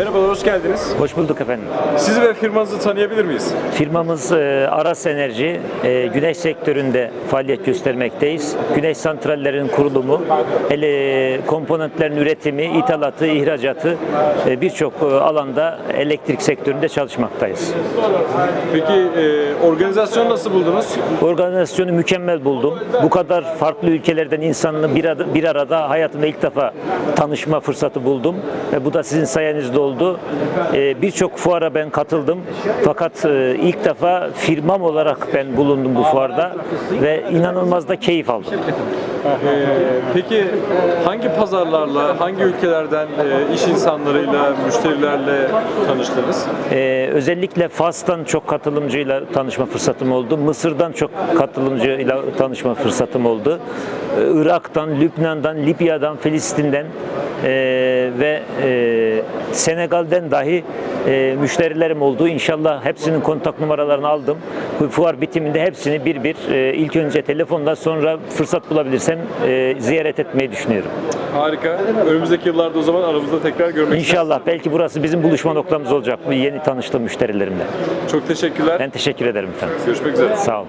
Merhabalar, hoş geldiniz. Hoş bulduk efendim. Sizi ve firmanızı tanıyabilir miyiz? Firmamız e, Aras Enerji, e, güneş sektöründe faaliyet göstermekteyiz. Güneş santrallerinin kurulumu, ele, komponentlerin üretimi, ithalatı, ihracatı e, birçok e, alanda elektrik sektöründe çalışmaktayız. Peki e, organizasyonu nasıl buldunuz? Organizasyonu mükemmel buldum. Bu kadar farklı ülkelerden insanla bir arada, bir arada hayatımda ilk defa tanışma fırsatı buldum. Ve bu da sizin sayenizde oldu. Ee, Birçok fuara ben katıldım. Fakat e, ilk defa firmam olarak ben bulundum bu fuarda ve inanılmaz da keyif aldım. E, peki hangi pazarlarla, hangi ülkelerden e, iş insanlarıyla, müşterilerle tanıştınız? Ee, özellikle Fas'tan çok katılımcıyla tanışma fırsatım oldu. Mısır'dan çok katılımcıyla tanışma fırsatım oldu. Ee, Irak'tan, Lübnan'dan, Libya'dan, Filistin'den ee, ve ee, Senegal'den dahi ee, müşterilerim oldu. İnşallah hepsinin kontak numaralarını aldım. Fuar bitiminde hepsini bir bir ee, ilk önce telefonla sonra fırsat bulabilirsem ee, ziyaret etmeyi düşünüyorum. Harika. Önümüzdeki yıllarda o zaman aramızda tekrar görmek İnşallah belki burası bizim buluşma noktamız olacak bu yeni tanıştığım müşterilerimle. Çok teşekkürler. Ben teşekkür ederim efendim. Görüşmek üzere. Sağ olun.